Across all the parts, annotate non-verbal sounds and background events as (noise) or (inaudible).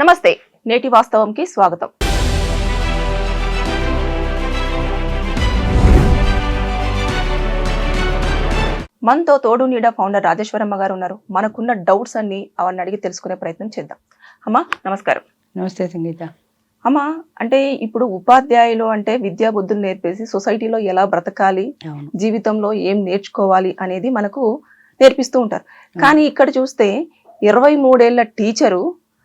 నమస్తే నేటి వాస్తవంకి స్వాగతం. మనతో తోడు నీడ ఫౌండర్ రాజేశ్వరమ్మ గారు ఉన్నారు. మనకున్న డౌట్స్ అన్ని అవన్నీ అడిగి తెలుసుకునే ప్రయత్నం చేద్దాం. అమ్మా నమస్కారం. నమస్తే సంగీత. అమ్మా అంటే ఇప్పుడు ఉపాధ్యాయులు అంటే విద్యా బుద్ధులు నేర్పేసి సొసైటీలో ఎలా బ్రతకాలి జీవితంలో ఏం నేర్చుకోవాలి అనేది మనకు నేర్పిస్తూ ఉంటారు. కానీ ఇక్కడ చూస్తే ఇరవై మూడేళ్ళ టీచరు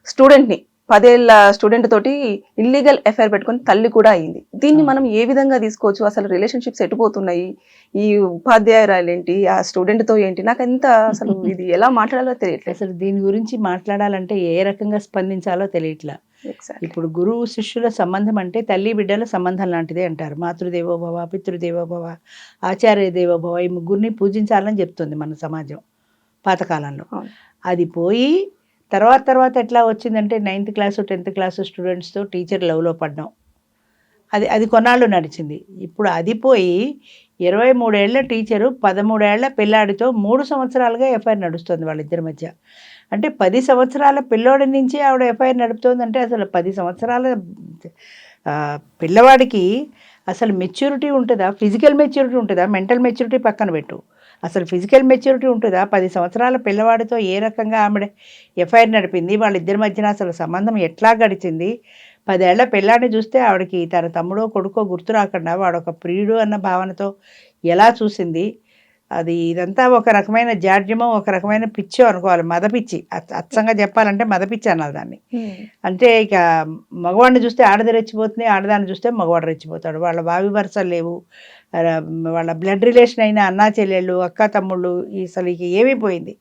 స్టూడెంట్ని పదేళ్ళ స్టూడెంట్ తోటి ఇల్లీగల్ ఎఫైర్ పెట్టుకొని తల్లి కూడా అయింది. దీన్ని. మనం ఏ విధంగా తీసుకోవచ్చు? అసలు రిలేషన్షిప్స్ ఎటుపోతున్నాయి ఈ ఉపాధ్యాయురాలు ఏంటి ఆ స్టూడెంట్తో ఏంటి? నాకు ఎంత అసలు (laughs) ఇది ఎలా మాట్లాడాలో తెలియట్లేదు. అసలు దీని గురించి మాట్లాడాలంటే ఏ రకంగా స్పందించాలో తెలియట్లా. Exactly. ఇప్పుడు గురువు శిష్యుల సంబంధం అంటే తల్లి బిడ్డల సంబంధం లాంటిదే అంటారు. మాతృదేవోభవ పితృదేవోభవ ఆచార్య దేవోభవ ఈ ముగ్గురిని పూజించాలని చెప్తుంది మన సమాజం పాతకాలంలో. అది పోయి తర్వాత తర్వాత ఎట్లా వచ్చిందంటే నైన్త్ క్లాసు టెన్త్ క్లాసు స్టూడెంట్స్తో టీచర్ లవ్లో పడ్డాం. అది అది కొన్నాళ్ళు నడిచింది. ఇప్పుడు అది పోయి ఇరవై మూడేళ్ళ టీచరు పదమూడేళ్ళ పిల్లాడితో మూడు సంవత్సరాలుగా ఎఫ్ఐఆర్ నడుస్తుంది వాళ్ళిద్దరి మధ్య. అంటే పది సంవత్సరాల పిల్లోడి నుంచి ఆవిడ ఎఫ్ఐఆర్ నడుపుతోందంటే అసలు పది సంవత్సరాల పిల్లవాడికి అసలు మెచ్యూరిటీ ఉంటుందా? ఫిజికల్ మెచ్యూరిటీ ఉంటుందా? మెంటల్ మెచ్యూరిటీ పక్కన పెట్టు. అసలు ఫిజికల్ మెచ్యూరిటీ ఉంటుందా? పది సంవత్సరాల పిల్లవాడితో ఏ రకంగా ఆమె ఎఫ్ఐఆర్ నడిపింది? వాళ్ళిద్దరి మధ్యన అసలు సంబంధం ఎట్లా గడిచింది? పదేళ్ళ పిల్లాడిని చూస్తే ఆవిడకి తన తమ్ముడో కొడుకో గుర్తు రాకుండా వాడు ఒక ప్రియుడు అన్న భావనతో ఎలా చూసింది? అది ఇదంతా ఒక రకమైన జాడ్యమో ఒక రకమైన పిచ్చో అనుకోవాలి మదపిచ్చి అచ్చ- అచ్చంగా చెప్పాలంటే మదపిచ్చి అనాలి దాన్ని. Hmm. అంటే ఇక మగవాడిని చూస్తే ఆడది రెచ్చిపోతుంది ఆడదాన్ని చూస్తే మగవాడు రెచ్చిపోతాడు. వాళ్ళ బావి వరుసలు లేవు. వాళ్ళ బ్లడ్ రిలేషన్ అయిన అన్నా చెల్లెళ్ళు అక్క తమ్ముళ్ళు ఈ అసలు ఇక ఏమీ పోయింది.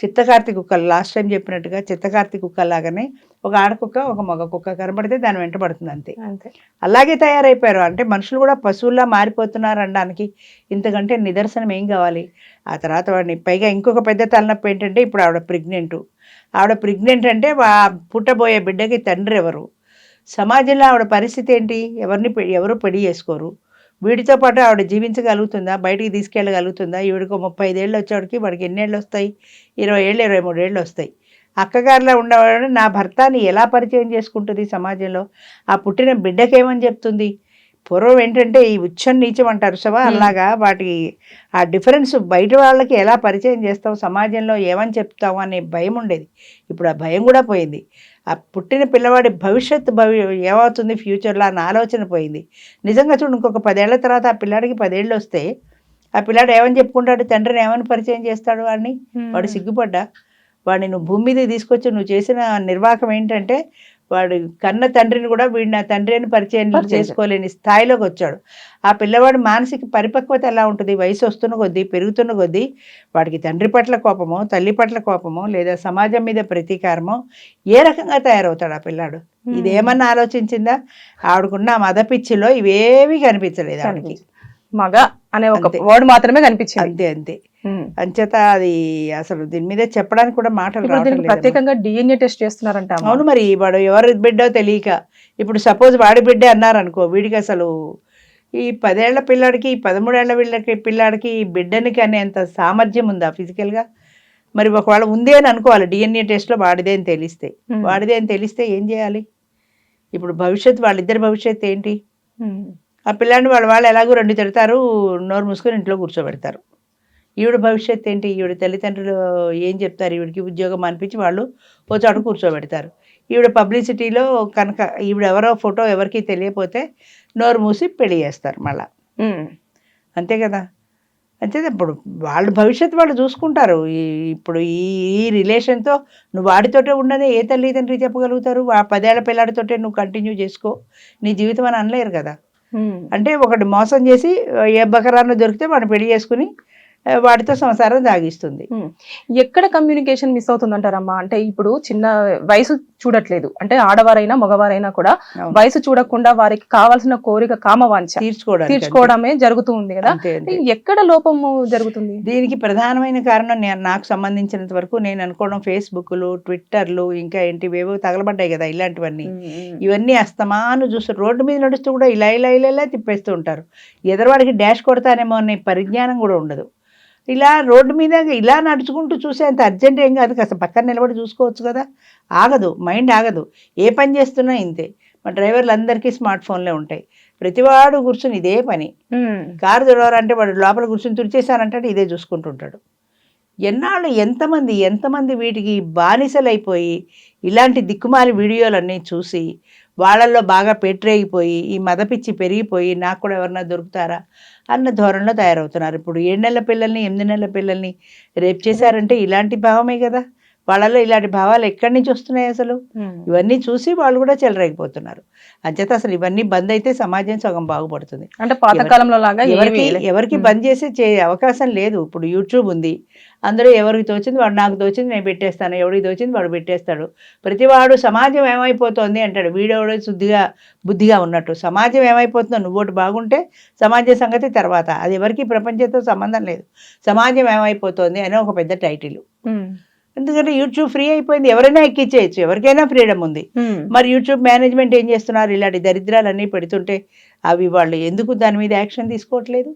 చిత్తకార్తి కుక్కలు లాస్ట్ టైం చెప్పినట్టుగా చిత్తకార్తి కుక్కలాగానే ఒక ఆడకుక్క ఒక మగ కుక్క కనబడితే దాని వెంట పడుతుంది అంతే. అలాగే తయారైపోయారు. అంటే మనుషులు కూడా పశువుల్లా మారిపోతున్నారు అనడానికి ఇంతకంటే నిదర్శనం ఏం కావాలి? ఆ తర్వాత వాడిని పైగా ఇంకొక పెద్ద తలనొప్పి ఏంటంటే ఇప్పుడు ఆవిడ ప్రెగ్నెంట్ ఆవిడ ప్రెగ్నెంట్ అంటే పుట్టబోయే బిడ్డకి తండ్రి ఎవరు? సమాజంలో ఆవిడ పరిస్థితి ఏంటి? ఎవరిని ఎవరు పెళ్ళి చేసుకోరు? వీడితో పాటు ఆవిడ జీవించగలుగుతుందా? బయటికి తీసుకెళ్ళగలుగుతుందా? ఈవిడికి ముప్పై ఐదేళ్ళు వచ్చేవాడికి వాడికి ఎన్నేళ్ళు వస్తాయి ఇరవై ఏళ్ళు ఇరవై మూడు ఏళ్ళు వస్తాయి అక్కగారిలో ఉండేవాడు నా భర్తని ఎలా పరిచయం చేసుకుంటుంది సమాజంలో? ఆ పుట్టిన బిడ్డకేమని చెప్తుంది? పూర్వం ఏంటంటే ఈ ఉచ్చం నీచం అంటారు Hmm. అలాగా వాటి ఆ డిఫరెన్స్ బయట వాళ్ళకి ఎలా పరిచయం చేస్తావు? సమాజంలో ఏమని చెప్తావు? అనే భయం ఉండేది. ఇప్పుడు ఆ భయం కూడా పోయింది. ఆ పుట్టిన పిల్లవాడి భవిష్యత్తు భవి ఏమవుతుంది? ఫ్యూచర్లో అన్న ఆలోచన పోయింది. నిజంగా చూడు ఇంకొక పదేళ్ళ తర్వాత ఆ పిల్లాడికి పదేళ్ళు వస్తే ఆ పిల్లాడు ఏమని చెప్పుకుంటాడు? తండ్రిని ఏమని పరిచయం చేస్తాడు వాడిని? వాడు సిగ్గుపడ్డా? వాడిని నువ్వు భూమి మీదకి తీసుకొచ్చి నువ్వు చేసిన నిర్వాహకం ఏంటంటే వాడు కన్న తండ్రిని కూడా వీడు నా తండ్రి అని పరిచయం చేసుకోలేని స్థాయిలోకి వచ్చాడు. ఆ పిల్లవాడి మానసిక పరిపక్వత ఎలా ఉంటుంది? వయసు వస్తున్న కొద్దీ పెరుగుతున్న కొద్దీ వాడికి తండ్రి పట్ల కోపమో తల్లి పట్ల కోపమో లేదా సమాజం మీద ప్రతీకారమో ఏ రకంగా తయారవుతాడు ఆ పిల్లాడు? ఇదేమన్నా ఆలోచించిందా? ఆవిడకున్న మదపిచ్చిలో ఇవేవి కనిపించలేదు ఆవిడకి. మగ అనే ఒక. వర్డ్ మాత్రమే కనిపించింది అంతే అంతే. అంచేత అది అసలు దీని మీద చెప్పడానికి కూడా మాటలు. ప్రత్యేకంగా డిఎన్ఏ టెస్ట్ చేస్తున్నారంట. అవును మరి వాడు ఎవరి బిడ్డో తెలియక ఇప్పుడు సపోజ్ వాడి బిడ్డే అన్నారనుకో వీడికి అసలు ఈ పదేళ్ళ పిల్లాడికి పదమూడేళ్ళ పిల్లకి పిల్లాడికి ఈ బిడ్డనికి అనేంత సామర్థ్యం ఉందా ఫిజికల్గా మరి ఒకవేళ ఉంది అని అనుకోవాలి డిఎన్ఏ టెస్ట్లో వాడిదే అని తెలిస్తే. వాడిదే అని తెలిస్తే ఏం చేయాలి ఇప్పుడు భవిష్యత్తు వాళ్ళిద్దరి భవిష్యత్తు ఏంటి. ఆ పిల్లాడిని వాళ్ళ వాళ్ళు ఎలాగో రెండు తిడతారు నోరు మూసుకొని ఇంట్లో కూర్చోబెడతారు. ఈవిడ భవిష్యత్తు ఏంటి? ఈవిడ తల్లిదండ్రులు ఏం చెప్తారు? ఈవిడికి ఉద్యోగం అనిపించి వాళ్ళు ఓ చోట కూర్చోబెడతారు. ఈవిడ పబ్లిసిటీలో కనుక ఈవిడ ఎవరో ఫోటో ఎవరికి తెలియపోతే నోరు మూసి పెళ్ళి చేస్తారు మళ్ళా. అంతే కదా? అంతే ఇప్పుడు వాళ్ళ భవిష్యత్తు వాళ్ళు చూసుకుంటారు. ఈ ఇప్పుడు ఈ ఈ రిలేషన్తో నువ్వు వాడితోటే ఉండని ఏ తల్లిదండ్రి చెప్పగలుగుతారు? ఆ పదేళ్ళ పిల్లాడితోటే నువ్వు కంటిన్యూ చేసుకో. నీ జీవితం అని అనలేరు కదా. అంటే ఒకటి మోసం చేసి ఏ బకరాన్ని దొరికితే వాడిని పెళ్ళి చేసుకుని వాడితో సంసారం సాగిస్తుంది. ఎక్కడ కమ్యూనికేషన్ మిస్ అవుతుందంటారమ్మా? అంటే ఇప్పుడు చిన్న వయసు చూడట్లేదు. అంటే ఆడవారైనా మగవారైనా కూడా. వయసు చూడకుండా వారికి కావాల్సిన కోరిక కామవాంఛ తీర్చుకోవడానికి తీర్చుకోవడమే జరుగుతూ ఉంది కదా? ఎక్కడ లోపము జరుగుతుంది? దీనికి ప్రధానమైన కారణం నేను నాకు సంబంధించినంత వరకు నేను అనుకోవడం ఫేస్బుక్లు ట్విట్టర్లు ఇంకా ఏంటివేవో తగలబడ్డాయి కదా ఇలాంటివన్నీ. ఇవన్నీ అస్తమాను చూస్తారు రోడ్డు మీద నడుస్తూ కూడా ఇలా ఇలా ఇలా ఇలా తిప్పేస్తూ ఉంటారు. ఎదరవాడికి డాష్ కొడతానేమో అనే పరిజ్ఞానం కూడా ఉండదు. ఇలా రోడ్డు మీద ఇలా నడుచుకుంటూ చూసే అంత అర్జెంట్ ఏం కాదు. కాస్త పక్కన నిలబడి చూసుకోవచ్చు కదా. ఆగదు. మైండ్ ఆగదు. ఏ పని చేస్తున్నా ఇంతే. మా డ్రైవర్లు అందరికీ స్మార్ట్ ఫోన్లే ఉంటాయి. ప్రతివాడు కూర్చుని ఇదే పని. కారు తుడవాలంటే వాడు లోపల కూర్చొని తుడిచేశానంటే ఇదే చూసుకుంటుంటాడు. ఎన్నాళ్ళు ఎంతమంది ఎంతమంది వీటికి బానిసలైపోయి ఇలాంటి దిక్కుమాలి వీడియోలన్నీ చూసి వాళ్ళల్లో బాగా పెట్టరేగిపోయి ఈ మదపిచ్చి పెరిగిపోయి నాకు కూడా ఎవరన్నా దొరుకుతారా అన్న ధోరణిలో తయారవుతున్నారు. ఇప్పుడు ఏడు నెలల పిల్లల్ని ఎనిమిది నెలల పిల్లల్ని రేపు చేశారంటే ఇలాంటి భావమే కదా. వాళ్ళలో ఇలాంటి భావాలు ఎక్కడి నుంచి వస్తున్నాయి అసలు. ఇవన్నీ చూసి వాళ్ళు కూడా చెలరేగిపోతున్నారు. అంచేత అసలు ఇవన్నీ బంద్ అయితే సమాజం సగం బాగుపడుతుంది. అంటే పాతకాలంలో లాగా ఎవరికి ఎవరికి. బంద్ చేసే చే అవకాశం లేదు. ఇప్పుడు యూట్యూబ్ ఉంది. అందరూ ఎవరికి తోచింది వాడు నాకు తోచింది నేను పెట్టేస్తాను. ఎవరికి తోచింది వాడు పెట్టేస్తాడు. ప్రతివాడు సమాజం ఏమైపోతుంది అంటాడు. వీడెవడో శుద్ధిగా బుద్ధిగా ఉన్నట్టు. సమాజం ఏమైపోతుందో నువ్వు ఒకటి బాగుంటే సమాజ సంగతి తర్వాత. అది ఎవరికి ప్రపంచంతో సంబంధం లేదు. సమాజం ఏమైపోతుంది అని ఒక పెద్ద టైటిల్. ఎందుకంటే యూట్యూబ్ ఫ్రీ అయిపోయింది. ఎవరైనా ఎక్కించేయచ్చు ఎవరికైనా ఫ్రీడమ్ ఉంది. ఉమ్. మరి యూట్యూబ్ మేనేజ్మెంట్ ఏం చేస్తున్నారు? ఇలాంటి దరిద్రాలన్నీ పెడుతుంటే అవి వాళ్ళు ఎందుకు దాని మీద యాక్షన్ తీసుకోవట్లేదు?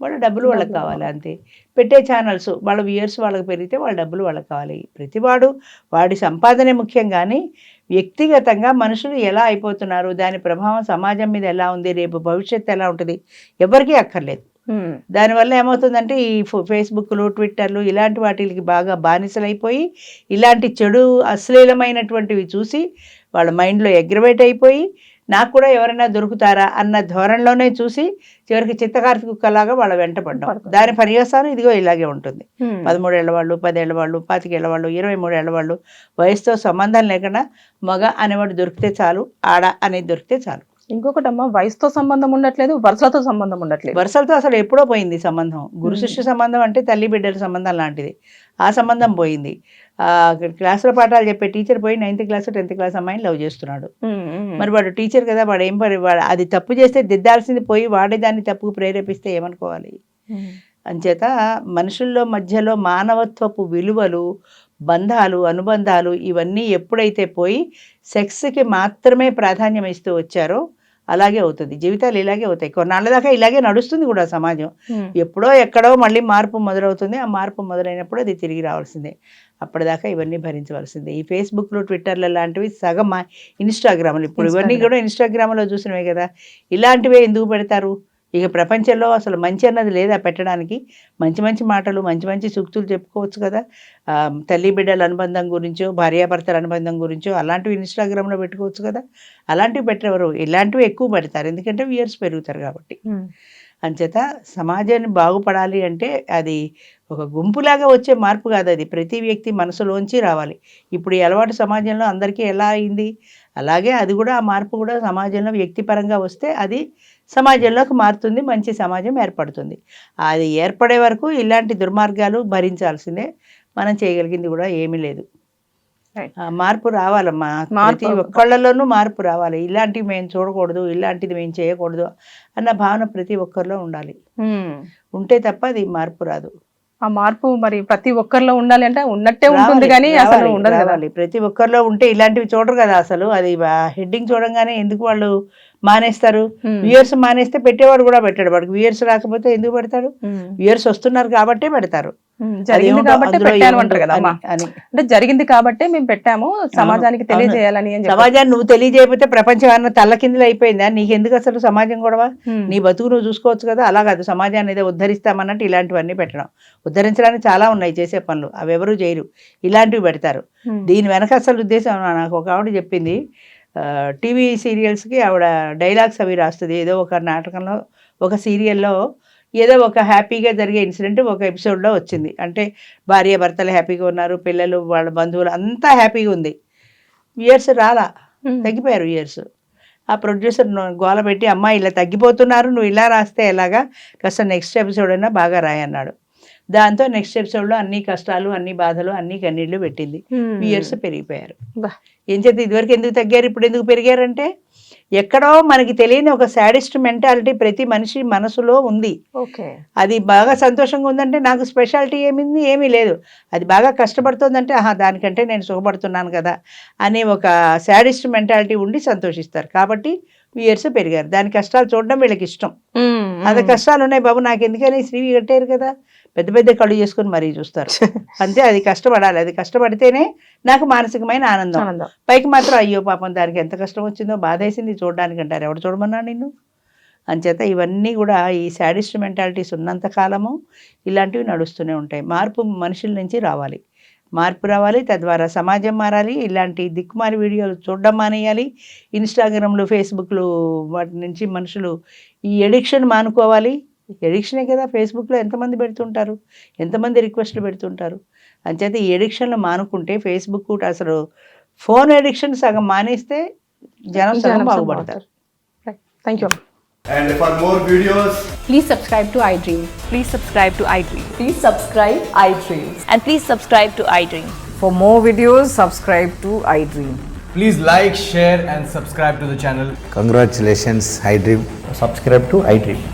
వాళ్ళ డబ్బులు వాళ్ళకి కావాలి అంతే. పెట్టే ఛానల్స్ వాళ్ళ వ్యూయర్స్ వాళ్ళకి పెరిగితే వాళ్ళ డబ్బులు వాళ్ళకి కావాలి. ప్రతివాడు వాడి సంపాదనే ముఖ్యం కానీ వ్యక్తిగతంగా మనుషులు ఎలా అయిపోతున్నారు? దాని ప్రభావం సమాజం మీద ఎలా ఉంది? రేపు భవిష్యత్తు ఎలా ఉంటుంది? ఎవరికీ అక్కర్లేదు. దానివల్ల ఏమవుతుందంటే ఈ ఫో- ఫేస్బుక్లు ట్విట్టర్లు ఇలాంటి వాటికి బాగా బానిసలైపోయి ఇలాంటి చెడు అశ్లీలమైనటువంటివి చూసి వాళ్ళ మైండ్లో ఎగ్రవేట్ అయిపోయి నాకు కూడా ఎవరైనా దొరుకుతారా అన్న ధోరణిలోనే చూసి చివరికి చిత్తకార్తి కుక్కలాగా వాళ్ళ వెంట పడ్డాం. దాని పర్యవసానం ఇదిగో ఇలాగే ఉంటుంది. పదమూడేళ్ళ వాళ్ళు పదేళ్ళ వాళ్ళు పాతికేళ్ళ వాళ్ళు ఇరవై మూడేళ్ళ వాళ్ళు వయసుతో సంబంధం లేకుండా మగ అనేవాడు దొరికితే చాలు ఆడ అనేది దొరికితే చాలు ఇంకొకటమ్మా వయసుతో సంబంధం ఉండట్లేదు వరుసలతో సంబంధం ఉండట్లేదు. వరుసలతో అసలు ఎప్పుడో పోయింది సంబంధం. గురు శిష్య సంబంధం అంటే తల్లి బిడ్డల సంబంధం లాంటిది. ఆ సంబంధం పోయింది. ఆ క్లాసులో పాఠాలు చెప్పే టీచర్ పోయి నైన్త్ క్లాస్ టెన్త్ క్లాస్ అమ్మాయిని లవ్ చేస్తున్నాడు. మరి వాడు టీచర్ కదా వాడు ఏం పని వాడు అది తప్పు చేస్తే దిద్దాల్సింది పోయి వాడే దాన్ని తప్పుకు ప్రేరేపిస్తే ఏమనుకోవాలి. అంచేత మనుషుల్లో మధ్యలో మానవత్వపు విలువలు బంధాలు అనుబంధాలు ఇవన్నీ ఎప్పుడైతే పోయి సెక్స్కి మాత్రమే ప్రాధాన్యం ఇస్తూ వచ్చారో అలాగే అవుతుంది. జీవితాలు ఇలాగే అవుతాయి. కొన్నాళ్ళ దాకా ఇలాగే నడుస్తుంది కూడా సమాజం. ఎప్పుడో ఎక్కడో మళ్ళీ మార్పు మొదలవుతుంది. ఆ మార్పు మొదలైనప్పుడు అది తిరిగి రావాల్సిందే. అప్పటిదాకా ఇవన్నీ భరించవలసిందే. ఈ ఫేస్బుక్లు ట్విట్టర్లు లాంటివి సగం ఇన్స్టాగ్రామ్లు. ఇప్పుడు ఇవన్నీ. కూడా ఇన్స్టాగ్రామ్లో చూసినవే కదా. ఇలాంటివే ఎందుకు పెడతారు? ఇక ప్రపంచంలో అసలు మంచి అన్నది లేదా పెట్టడానికి? మంచి మంచి మాటలు మంచి మంచి సూక్తులు చెప్పుకోవచ్చు కదా. తల్లి బిడ్డల అనుబంధం గురించో భార్యాభర్తల అనుబంధం గురించో అలాంటివి ఇన్స్టాగ్రామ్లో పెట్టుకోవచ్చు కదా. అలాంటివి పెట్టరెవరు ఇలాంటివి ఎక్కువ పెడతారు. ఎందుకంటే వ్యూయర్స్ పెరుగుతారు కాబట్టి. అంచేత సమాజాన్ని బాగుపడాలి అంటే అది ఒక గుంపులాగా వచ్చే మార్పు కాదు అది. ప్రతి వ్యక్తి మనసులోంచి రావాలి. ఇప్పుడు ఈ అలవాటు సమాజంలో అందరికీ ఎలా అయింది? అలాగే అది కూడా ఆ మార్పు కూడా సమాజంలో వ్యక్తిపరంగా వస్తే అది సమాజంలోకి మారుతుంది మంచి సమాజం ఏర్పడుతుంది. అది ఏర్పడే వరకు ఇలాంటి దుర్మార్గాలు భరించాల్సిందే మనం చేయగలిగింది కూడా ఏమీ లేదు. మార్పు రావాలమ్మా. ప్రతి ఒక్కళ్ళలోనూ మార్పు రావాలి. ఇలాంటివి మేము చూడకూడదు ఇలాంటిది మేము చేయకూడదు అన్న భావన ప్రతి ఒక్కరిలో ఉండాలి. ఉంటే తప్ప అది మార్పు రాదు. ఆ మార్పు మరి ప్రతి ఒక్కరిలో ఉండాలి అంటే ఉన్నట్టే ఉంటుంది కానీ అసలు ఉండదు. ప్రతి ఒక్కరిలో ఉంటే ఇలాంటివి చూడరు కదా అసలు. అది హెడ్డింగ్ చూడంగానే ఎందుకు వాళ్ళు మానేస్తారు. వ్యూయర్స్ మానేస్తే పెట్టేవాడు కూడా పెట్టాడు. వాడికి వ్యూయర్స్ రాకపోతే ఎందుకు పెడతాడు. వ్యూయర్స్ వస్తున్నారు కాబట్టే పెడతారు. జరిగింది కాబట్టి పెట్టాను అంటారు కదా అంటే జరిగింది కాబట్టే మేము పెట్టాము. సమాజానికి తెలియజేయాలని సమాజాన్ని నువ్వు తెలియజేయకపోతే ప్రపంచం అన్న తల్లకిందులు అయిపోయిందా? నీకెందుకు అసలు సమాజం గొడవ. నీ బతుకు నువ్వు చూసుకోవచ్చు కదా. అలా కాదు. సమాజాన్ని ఏదో ఉద్ధరిస్తామన్నట్టు ఇలాంటివన్నీ పెట్టడం. ఉద్ధరించడానికి చాలా ఉన్నాయి చేసే పనులు. అవి ఎవరు చేయరు. ఇలాంటివి పెడతారు. దీని వెనక అసలు ఉద్దేశం నాకు ఒక ఆవిడ చెప్పింది. టీవీ సీరియల్స్కి ఆవిడ డైలాగ్స్ అవి రాస్తుంది. ఏదో ఒక నాటకంలో ఒక సీరియల్లో ఏదో ఒక హ్యాపీగా జరిగే ఇన్సిడెంట్ ఒక ఎపిసోడ్లో వచ్చింది. అంటే భార్య భర్తలు హ్యాపీగా ఉన్నారు పిల్లలు వాళ్ళ బంధువులు అంతా హ్యాపీగా ఉంది. ఇయర్స్ రాలా. తగ్గిపోయారు ఇయర్స్. ఆ ప్రొడ్యూసర్ గోల పెట్టి అమ్మా ఇలా తగ్గిపోతున్నారు నువ్వు ఇలా రాస్తే ఎలాగా? కాస్త నెక్స్ట్ ఎపిసోడ్ అయినా బాగా రాయి అన్నాడు దాంతో నెక్స్ట్ ఎపిసోడ్లో అన్ని కష్టాలు అన్ని బాధలు అన్ని కన్నీళ్ళు పెట్టింది. ఇయర్స్ పెరిగిపోయారు. బా. ఏం చేస్తే ఇదివరకు ఎందుకు తగ్గారు? ఇప్పుడు ఎందుకు పెరిగారంటే ఎక్కడో మనకి తెలియని ఒక సాడిస్ట్ మెంటాలిటీ ప్రతి మనిషి మనసులో ఉంది. ఓకే. అది బాగా సంతోషంగా ఉందంటే నాకు స్పెషాలిటీ ఏమింది? ఏమీ లేదు. అది బాగా కష్టపడుతుందంటే ఆహా దానికంటే నేను సుఖపడుతున్నాను కదా అనే ఒక సాడిస్ట్ మెంటాలిటీ ఉండి సంతోషిస్తారు. కాబట్టి ఇయర్స్ పెరిగారు. దాని కష్టాలు చూడడం వీళ్ళకి ఇష్టం. అది కష్టాలు ఉన్నాయి బాబు నాకు ఎందుకని శ్రీవి కట్టారు కదా? పెద్ద పెద్ద కళ్ళు చేసుకొని మరీ చూస్తారు. (laughs) అంతే అది కష్టపడాలి. అది కష్టపడితేనే నాకు మానసికమైన ఆనందం. పైకి మాత్రం అయ్యో పాపం దానికి ఎంత కష్టం వచ్చిందో బాధ వేసింది చూడడానికి అంటారు. ఎవడు చూడమన్నా నిన్ను? అంచేత ఇవన్నీ కూడా ఈ శాడిస్ట్ మెంటాలిటీస్ ఉన్నంత కాలము ఇలాంటివి నడుస్తూనే ఉంటాయి. మార్పు మనుషుల నుంచి రావాలి. మార్పు రావాలి తద్వారా సమాజం మారాలి. ఇలాంటి దిక్కుమాలి వీడియోలు చూడడం మానేయాలి. ఇన్స్టాగ్రామ్లు ఫేస్బుక్లు వాటి నుంచి మనుషులు ఈ ఎడిక్షన్ మానుకోవాలి. ఎడిక్షనే కదా ఫేస్బుక్లో ఎంతమంది పెడుతుంటారు ఎంతమంది రిక్వెస్ట్లు పెడుతుంటారు అంచేత ఈ ఎడిక్షన్లు మానుకుంటే ఫేస్బుక్ అసలు ఫోన్ ఎడిక్షన్ సగం మానేస్తే జనం సగం బాగుపడతారు thank you And for more videos, Please subscribe to iDream. Please subscribe to iDream. Please subscribe iDreams. And please subscribe to iDream. For more videos, subscribe to iDream. please like, share, and subscribe to the channel. Congratulations, iDream. subscribe to iDream.